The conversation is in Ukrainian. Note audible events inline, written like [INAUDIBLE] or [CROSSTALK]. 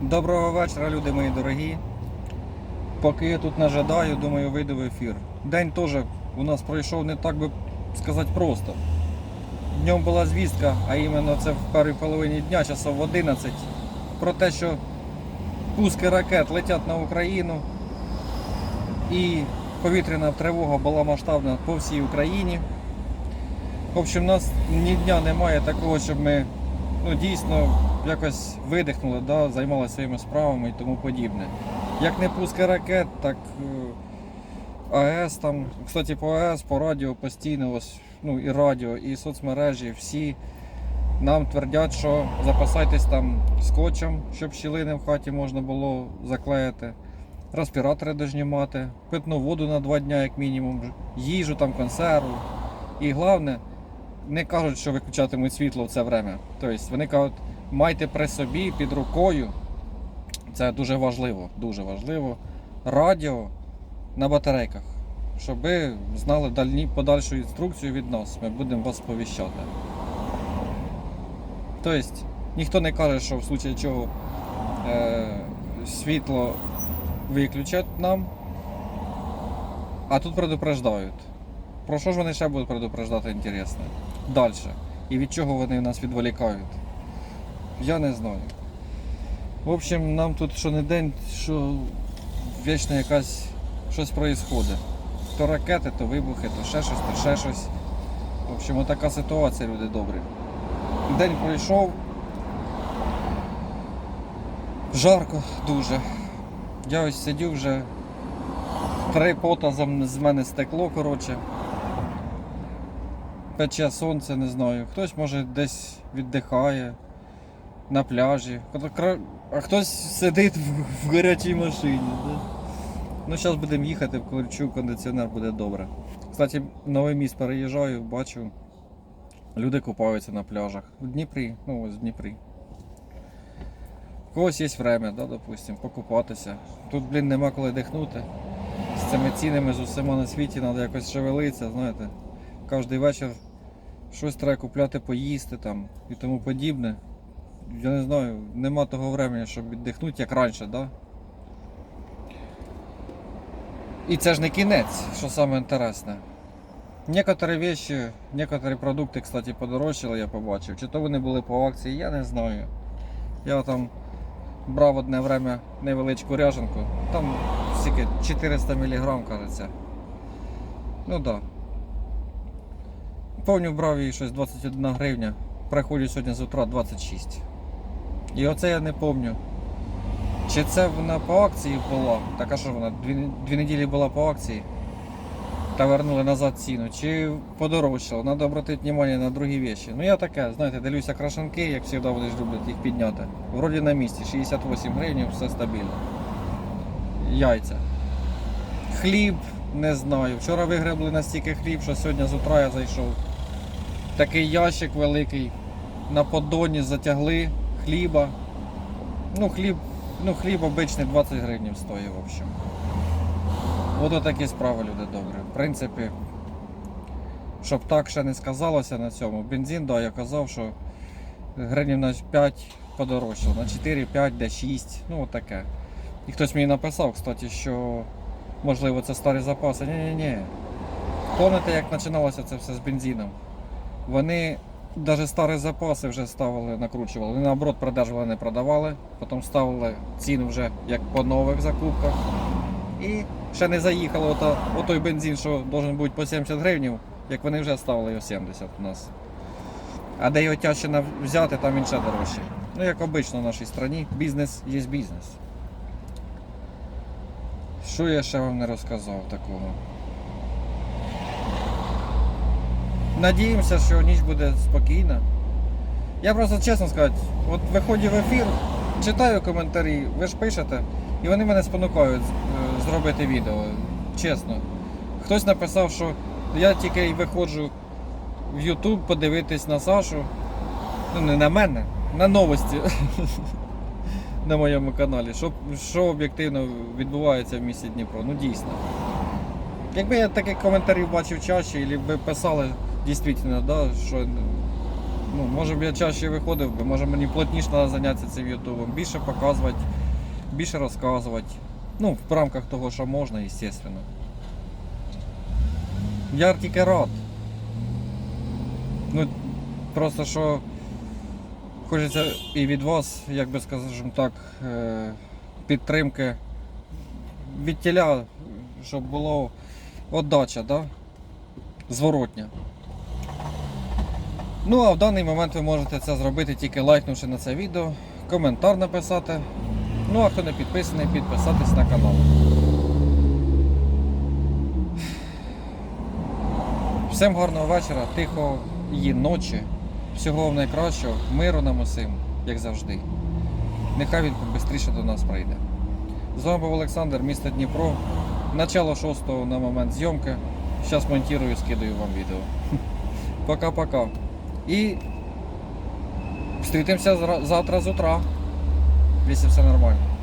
Доброго вечора, люди мої дорогі. Поки я тут нажидаю, думаю, вийду в ефір. День теж у нас пройшов не так би сказати просто. Днем була звістка, а іменно це в першій половині дня, часов в 11, про те, що пуски ракет летять на Україну і повітряна тривога була масштабна по всій Україні. В общем, у нас ні дня немає такого, щоб ми ну, дійсно якось видихнули, да, займалися своїми справами і тому подібне. Як не пуски ракет, так е, АЕС там, кстати, по АЕС, по радіо постійно, ось, ну і радіо, і соцмережі, всі нам твердять, що запасайтесь там скотчем, щоб щілини в хаті можна було заклеїти, респіратори дожні мати, питну воду на два дня, як мінімум, їжу, там, консерву. І головне, не кажуть, що виключатимуть світло в це время. Тобто вони кажуть, майте при собі під рукою. Це дуже важливо, дуже важливо. Радіо на батарейках, щоб ви знали дальні, подальшу інструкцію від нас. Ми будемо вас сповіщати. Тобто, ніхто не каже, що в случаї чого е, світло виключать нам, а тут предупреждають. Про що ж вони ще будуть предупреждати інтересне? Далі. І від чого вони нас відволікають? Я не знаю. В общем, нам тут що не день, що вічно якась щось проїсходить. То ракети, то вибухи, то ще щось, то ще щось. В общем, така ситуація, люди добрі. День пройшов. Жарко дуже. Я ось сидю вже. Три пота з мене стекло, коротше. Пече сонце, не знаю. Хтось може десь віддихає на пляжі. А хтось сидить в, гарячій машині. Да? Ну, зараз будемо їхати, включу кондиціонер, буде добре. Кстати, новий міст переїжджаю, бачу. Люди купаються на пляжах. В Дніпрі, ну ось в Дніпрі. У когось є время, да, допустим, покупатися. Тут, блін, нема коли дихнути. З цими цінами, з усіма на світі треба якось шевелитися, знаєте. Кожний вечір щось треба купляти, поїсти там і тому подібне. Я не знаю, нема того времени, щоб віддихнути, як раніше, да? І це ж не кінець, що саме інтересне. Некоторі вещи, некоторі продукти, кстати, подорожчали, я побачив. Чи то вони були по акції, я не знаю. Я там брав одне время невеличку ряженку. Там скільки 400 мг, кажеться. Ну так. Да. Повню брав її щось 21 гривня. Приходжу сьогодні з утра 26. І оце я не пам'ятаю. Чи це вона по акції була? Так а що вона? Дві, дві неділі була по акції. Та вернули назад ціну. Чи подорожчало? Треба обратити увагу на другі речі. Ну я таке, знаєте, дивлюся крашанки, як завжди ж люблять їх підняти. Вроді на місці, 68 гривень, все стабільно. Яйця. Хліб, не знаю. Вчора вигребли настільки хліб, що сьогодні з утра я зайшов. Такий ящик великий. На поддоні затягли хліба. Ну, хліб, ну, хліб обичний 20 гривень стоїть, в общем. Ото такі справи, люди добрі. В принципі, щоб так ще не сказалося на цьому. Бензин, да, я казав, що гривень на 5 подорожчав, на 4, 5, де 6, ну от таке. І хтось мені написав, кстати, що можливо це старі запаси. Ні-ні-ні. Пам'ятаєте, як починалося це все з бензином? Вони навіть старі запаси вже ставили, накручували. Вони наоборот продержували, не продавали, потім ставили ціну вже як по нових закупках. І ще не заїхало ото, отой бензин, що має бути по 70 гривень, як вони вже ставили його 70 у нас. А де його тяжче взяти, там він ще дорожчий. Ну, як обично в нашій країні, бізнес є бізнес. Що я ще вам не розказав такого? Надіємося, що ніч буде спокійна. Я просто чесно сказати, от виходжу в ефір, читаю коментарі, ви ж пишете, і вони мене спонукають е, зробити відео. Чесно. Хтось написав, що я тільки й виходжу в YouTube подивитись на Сашу. Ну, не на мене, на новості [LAUGHS] на моєму каналі. Що, що об'єктивно відбувається в місті Дніпро. Ну дійсно. Якби я таких коментарів бачив чаще, або писали дійсно, да, що Ну, може б я чаще виходив би, може мені плотніше треба зайнятися цим ютубом, більше показувати, більше розказувати. Ну, в рамках того, що можна, звісно. Я тільки рад. Ну, просто що хочеться і від вас, як би скажімо так, е, підтримки від тіля, щоб було отдача, да? зворотня. Ну а в даний момент ви можете це зробити тільки лайкнувши на це відео, коментар написати. Ну а хто не підписаний, підписатись на канал. Всім гарного вечора, тихої ночі, всього вам найкращого, миру нам усім, як завжди. Нехай він швидше до нас прийде. З вами був Олександр, місто Дніпро. Начало 6 на момент зйомки. Зараз монтую, скидаю вам відео. [LAUGHS] Пока-пока. І зустрітимося завтра з утра, якщо все нормально.